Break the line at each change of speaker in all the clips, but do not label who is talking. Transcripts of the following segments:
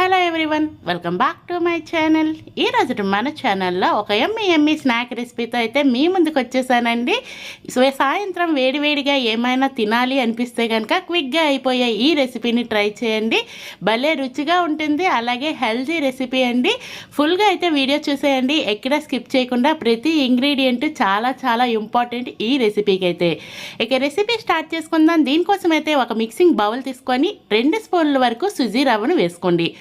Hello everyone welcome back to my channel. ఈరోజు మన ఛానల్లో ఒక ఎమ్మి ఎమ్మి స్నాక్ రెసిపీతో అయితే మీ ముందుకు వచ్చేసానండి. సో సాయంత్రం వేడివేడిగా ఏమైనా తినాలి అనిపిస్తే కనుక క్విక్గా అయిపోయే ఈ రెసిపీని ట్రై చేయండి. భలే రుచిగా ఉంటుంది అలాగే హెల్తీ రెసిపీ అండి. ఫుల్గా అయితే వీడియో చూసేయండి. ఎక్కడ స్కిప్ చేయకుండా ప్రతి ఇంగ్రీడియంట్ చాలా చాలా ఇంపార్టెంట్ ఈ రెసిపీకి అయితే. ఇక రెసిపీ స్టార్ట్ చేసుకుందాం. దీనికోసం అయితే ఒక మిక్సింగ్ బౌల్ తీసుకొని రెండు స్పూన్ల వరకు సుజీ రవ్వను వేసుకోండి.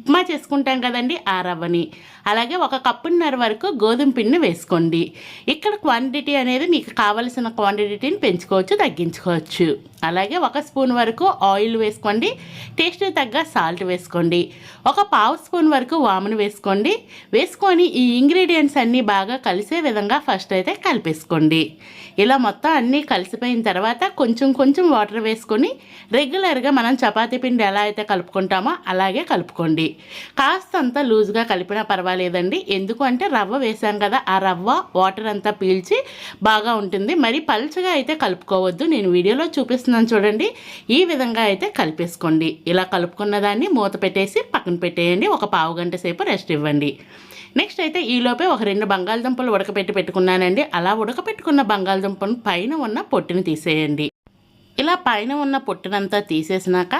ఉప్మా చేసుకుంటాం కదండి ఆ రవ్వని. అలాగే ఒక కప్పున్నర వరకు గోధుమ పిండిని వేసుకోండి. ఇక్కడ క్వాంటిటీ అనేది మీకు కావలసిన క్వాంటిటీని పెంచుకోవచ్చు తగ్గించుకోవచ్చు. అలాగే ఒక స్పూన్ వరకు ఆయిల్ వేసుకోండి టేస్ట్ తగ్గ సాల్ట్ వేసుకోండి. ఒక పావు స్పూన్ వరకు వామును వేసుకోండి. వేసుకొని ఈ ఇంగ్రీడియంట్స్ అన్నీ బాగా కలిసే విధంగా ఫస్ట్ అయితే కలిపేసుకోండి. ఇలా మొత్తం అన్నీ కలిసిపోయిన తర్వాత కొంచెం కొంచెం వాటర్ వేసుకొని రెగ్యులర్గా మనం చపాతీ పిండి ఎలా అయితే కలుపుకుంటామో అలాగే కలుపుకోండి. కాస్తంత లూజ్గా కలిపినా పర్వాలేదండి. ఎందుకు అంటే రవ్వ వేసాం కదా ఆ రవ్వ వాటర్ అంతా పీల్చి బాగా ఉంటుంది. మరి పల్చగా అయితే కలుపుకోవద్దు. నేను వీడియోలో చూపిస్తున్నాను చూడండి. ఈ విధంగా అయితే కలిపేసుకోండి. ఇలా కలుపుకున్న దాన్ని మూత పెట్టేసి పక్కన పెట్టేయండి. ఒక పావు గంట సేపు రెస్ట్ ఇవ్వండి. నెక్స్ట్ అయితే ఈలోపే ఒక రెండు బంగాళదుంపలు ఉడకపెట్టి పెట్టుకున్నానండి. అలా ఉడకపెట్టుకున్న బంగాళదుంపను పైన ఉన్న పొట్టుని తీసేయండి. ఇలా పైన ఉన్న పొట్టునంతా తీసేసినాక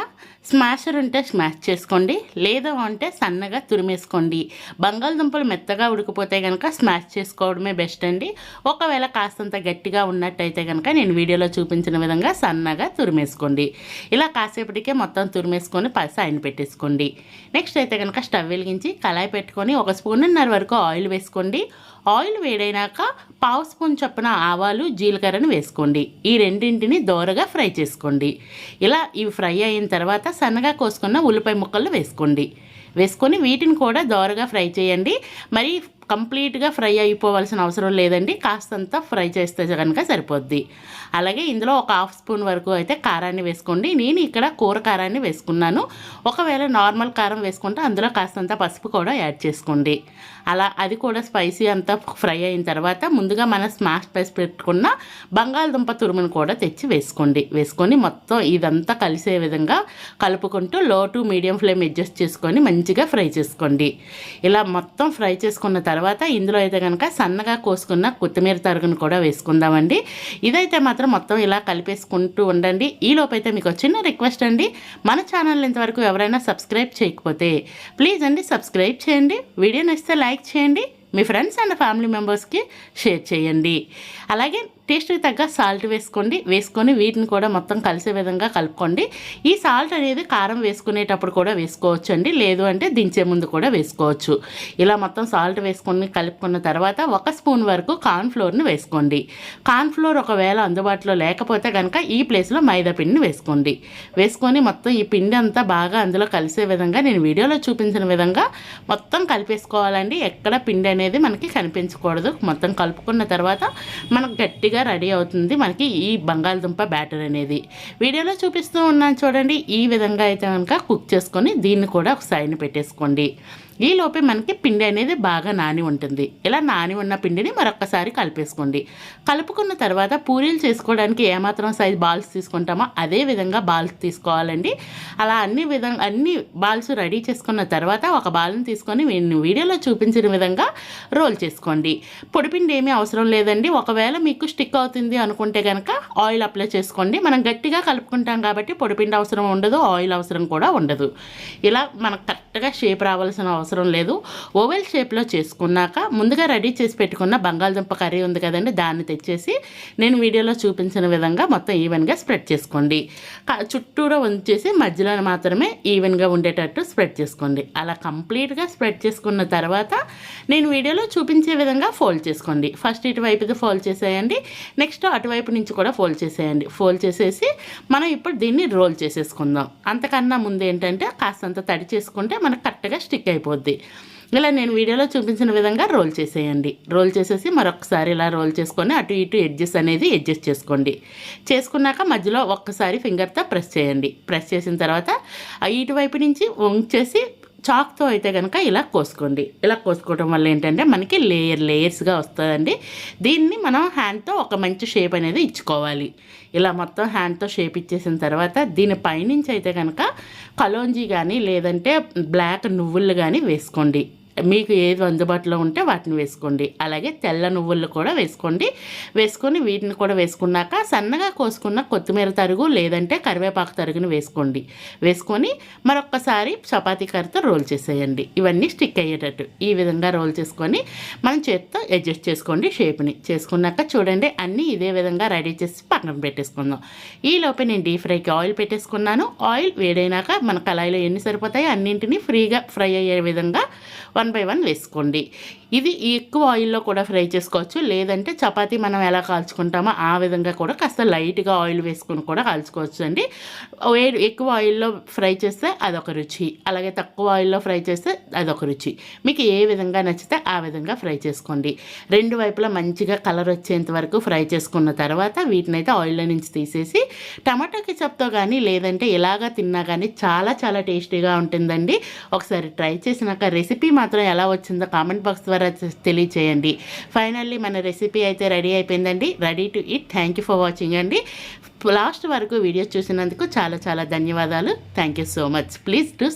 స్మాషర్ ఉంటే స్మాష్ చేసుకోండి లేదా అంటే సన్నగా తురిమేసుకోండి. బంగాళదుంపలు మెత్తగా ఉడికిపోతే కనుక స్మాష్ చేసుకోవడమే బెస్ట్ అండి. ఒకవేళ కాస్తంత గట్టిగా ఉన్నట్టయితే కనుక నేను వీడియోలో చూపించిన విధంగా సన్నగా తురిమేసుకోండి. ఇలా కాసేపటికే మొత్తం తురిమేసుకొని ఆయన పెట్టేసుకోండి. నెక్స్ట్ అయితే కనుక స్టవ్ వెలిగించి కళాయి పెట్టుకొని ఒక స్పూన్నర వరకు ఆయిల్ వేసుకోండి. ఆయిల్ వేడైనాక పావు స్పూన్ చొప్పున ఆవాలు జీలకర్రను వేసుకోండి. ఈ రెండింటిని దోరగా ఫ్రై ఫ్రై చేసుకోండి. ఇలా ఇవి ఫ్రై అయిన తర్వాత సన్నగా కోసుకున్న ఉల్లిపాయ ముక్కలు వేసుకోండి. వేసుకొని వీటిని కూడా దోరగా ఫ్రై చేయండి. మరి కంప్లీట్గా ఫ్రై అయిపోవాల్సిన అవసరం లేదండి. కాస్తంత ఫ్రై చేస్తే కనుక సరిపోద్ది. అలాగే ఇందులో ఒక హాఫ్ స్పూన్ వరకు అయితే కారాన్ని వేసుకోండి. నేను ఇక్కడ కూర కారాన్ని వేసుకున్నాను. ఒకవేళ నార్మల్ కారం వేసుకుంటే అందులో కాస్తంత పసుపు కూడా యాడ్ చేసుకోండి. అలా అది కూడా స్పైసీ అంతా ఫ్రై అయిన తర్వాత ముందుగా మనం స్మాష్ పేసి పెట్టుకున్న బంగాళదుంప తురుమును కూడా తెచ్చి వేసుకోండి. వేసుకొని మొత్తం ఇదంతా కలిసే విధంగా కలుపుకుంటూ లో టు మీడియం ఫ్లేమ్ అడ్జస్ట్ చేసుకొని మంచిగా ఫ్రై చేసుకోండి. ఇలా మొత్తం ఫ్రై చేసుకున్న తర్వాత తర్వాత ఇందులో అయితే కనుక సన్నగా కోసుకున్న కొత్తిమీర తరుగును కూడా వేసుకుందామండి. ఇదైతే మాత్రం మొత్తం ఇలా కలిపేసుకుంటూ ఉండండి. ఈ మీకు చిన్న రిక్వెస్ట్ అండి. మన ఛానల్ ఇంతవరకు ఎవరైనా సబ్స్క్రైబ్ చేయకపోతే ప్లీజ్ అండి సబ్స్క్రైబ్ చేయండి. వీడియో నచ్చితే లైక్ చేయండి. మీ ఫ్రెండ్స్ అండ్ ఫ్యామిలీ మెంబర్స్కి షేర్ చేయండి. అలాగే టేస్ట్కి తగ్గ సాల్ట్ వేసుకోండి. వేసుకొని వీటిని కూడా మొత్తం కలిసే విధంగా కలుపుకోండి. ఈ సాల్ట్ అనేది కారం వేసుకునేటప్పుడు కూడా వేసుకోవచ్చు అండి లేదు అంటే దించే ముందు కూడా వేసుకోవచ్చు. ఇలా మొత్తం సాల్ట్ వేసుకొని కలుపుకున్న తర్వాత ఒక స్పూన్ వరకు కార్న్ఫ్లోర్ని వేసుకోండి. కార్న్ఫ్లోర్ ఒకవేళ అందుబాటులో లేకపోతే కనుక ఈ ప్లేస్లో మైదా పిండిని వేసుకోండి. వేసుకొని మొత్తం ఈ పిండి అంతా బాగా అందులో కలిసే విధంగా నేను వీడియోలో చూపించిన విధంగా మొత్తం కలిపేసుకోవాలండి. ఎక్కడ పిండి అనేది మనకి కనిపించకూడదు. మొత్తం కలుపుకున్న తర్వాత మనకు గట్టిగా రెడీ అవుతుంది మనకి ఈ బంగాళదుంప బ్యాటర్ అనేది. వీడియోలో చూపిస్తూ ఉన్నాను చూడండి ఈ విధంగా అయితే కనుక కుక్ చేసుకొని దీన్ని కూడా ఒక సైడ్ని పెట్టేసుకోండి. ఈ లోపే మనకి పిండి అనేది బాగా నాని ఉంటుంది. ఇలా నాని ఉన్న పిండిని మరొకసారి కలిపేసుకోండి. కలుపుకున్న తర్వాత పూరీలు చేసుకోవడానికి ఏమాత్రం సైజ్ బాల్స్ తీసుకుంటామో అదే విధంగా బాల్స్ తీసుకోవాలండి. అలా అన్ని విధంగా అన్ని బాల్స్ రెడీ చేసుకున్న తర్వాత ఒక బాల్ని తీసుకొని వీడియోలో చూపించిన విధంగా రోల్ చేసుకోండి. పొడిపిండి ఏమీ అవసరం లేదండి. ఒకవేళ మీకు స్టిక్ అవుతుంది అనుకుంటే కనుక ఆయిల్ అప్లై చేసుకోండి. మనం గట్టిగా కలుపుకుంటాం కాబట్టి పొడిపిండి అవసరం ఉండదు ఆయిల్ అవసరం కూడా ఉండదు. ఇలా మనకు కరెక్ట్గా షేప్ రావాల్సిన అవసరం లేదు. ఓవెల్ షేప్లో చేసుకున్నాక ముందుగా రెడీ చేసి పెట్టుకున్న బంగాళదుంప కర్రీ ఉంది కదండి దాన్ని తెచ్చేసి నేను వీడియోలో చూపించిన విధంగా మొత్తం ఈవెన్గా స్ప్రెడ్ చేసుకోండి. చుట్టూరా ఉంచేసి మధ్యలో మాత్రమే ఈవెన్గా ఉండేటట్టు స్ప్రెడ్ చేసుకోండి. అలా కంప్లీట్గా స్ప్రెడ్ చేసుకున్న తర్వాత నేను వీడియోలో చూపించే విధంగా ఫోల్డ్ చేసుకోండి. ఫస్ట్ ఇటువైపుది ఫోల్డ్ చేసేయండి. నెక్స్ట్ అటువైపు నుంచి కూడా ఫోల్డ్ చేసేయండి. ఫోల్డ్ చేసేసి మనం ఇప్పుడు దీన్ని రోల్ చేసేసుకుందాం. అంతకన్నా ముందు ఏంటంటే కాస్తంత తడి చేసుకుంటే మనకు కరెక్ట్గా స్టిక్ అయిపోద్ది. ఇలా నేను వీడియోలో చూపించిన విధంగా రోల్ చేసేయండి. రోల్ చేసేసి మరొకసారి ఇలా రోల్ చేసుకొని అటు ఇటు ఎడ్జెస్ అనేది అడ్జస్ట్ చేసుకోండి. చేసుకున్నాక మధ్యలో ఒక్కసారి ఫింగర్తో ప్రెస్ చేయండి. ప్రెస్ చేసిన తర్వాత ఇటువైపు నుంచి వంచేసి చాక్తో అయితే కనుక ఇలా కోసుకోండి. ఇలా కోసుకోవడం వల్ల ఏంటంటే మనకి లేయర్ లేయర్స్గా వస్తుందండి. దీన్ని మనం హ్యాండ్తో ఒక మంచి షేప్ అనేది ఇచ్చుకోవాలి. ఇలా మొత్తం హ్యాండ్తో షేప్ ఇచ్చేసిన తర్వాత దీని పైనుంచి అయితే కనుక కలోంజీ కానీ లేదంటే బ్లాక్ నువ్వులు కానీ వేసుకోండి. మీకు ఏది అందుబాటులో ఉంటే వాటిని వేసుకోండి. అలాగే తెల్ల నువ్వులు కూడా వేసుకోండి. వేసుకొని వీటిని కూడా వేసుకున్నాక సన్నగా కోసుకున్న కొత్తిమీర తరుగు లేదంటే కరివేపాకు తరుగుని వేసుకోండి. వేసుకొని మరొక్కసారి చపాతీ కర్రతో రోల్ చేసేయండి. ఇవన్నీ స్టిక్ అయ్యేటట్టు. ఈ విధంగా రోల్ చేసుకొని మనం చేత్తో అడ్జస్ట్ చేసుకోండి షేప్ని. చేసుకున్నాక చూడండి అన్నీ ఇదే విధంగా రెడీ చేసి పక్కన పెట్టేసుకుందాం. ఈ లోపే నేను డీప్ ఫ్రైకి ఆయిల్ పెట్టేసుకున్నాను. ఆయిల్ వేడైనాక మన కళాయిలో ఎన్ని సరిపోతాయో అన్నింటినీ ఫ్రీగా ఫ్రై అయ్యే విధంగా వన్ బై వన్ వేసుకోండి. ఇది ఎక్కువ ఆయిల్లో కూడా ఫ్రై చేసుకోవచ్చు. లేదంటే చపాతీ మనం ఎలా కాల్చుకుంటామో ఆ విధంగా కూడా కాస్త లైట్గా ఆయిల్ వేసుకొని కూడా కాల్చుకోవచ్చు అండి. వేడి ఎక్కువ ఆయిల్లో ఫ్రై చేస్తే అదొక రుచి. అలాగే తక్కువ ఆయిల్లో ఫ్రై చేస్తే అదొక రుచి. మీకు ఏ విధంగా నచ్చితే ఆ విధంగా ఫ్రై చేసుకోండి. రెండు వైపులా మంచిగా కలర్ వచ్చేంత వరకు ఫ్రై చేసుకున్న తర్వాత వీటిని అయితే ఆయిల్లో నుంచి తీసేసి టమాటో కెచప్తో కానీ లేదంటే ఇలాగా తిన్నా కానీ చాలా చాలా టేస్టీగా ఉంటుందండి. ఒకసారి ట్రై చేసినాక రెసిపీ మాత్రం ఎలా వచ్చిందో కామెంట్ బాక్స్ ద్వారా ద్వారా తెలియచేయండి. ఫైనల్లీ మన రెసిపీ అయితే రెడీ అయిపోయిందండి. Ready to eat thank you for watching అండి. లాస్ట్ వరకు వీడియోస్ చూసినందుకు చాలా చాలా ధన్యవాదాలు. Thank you so much please to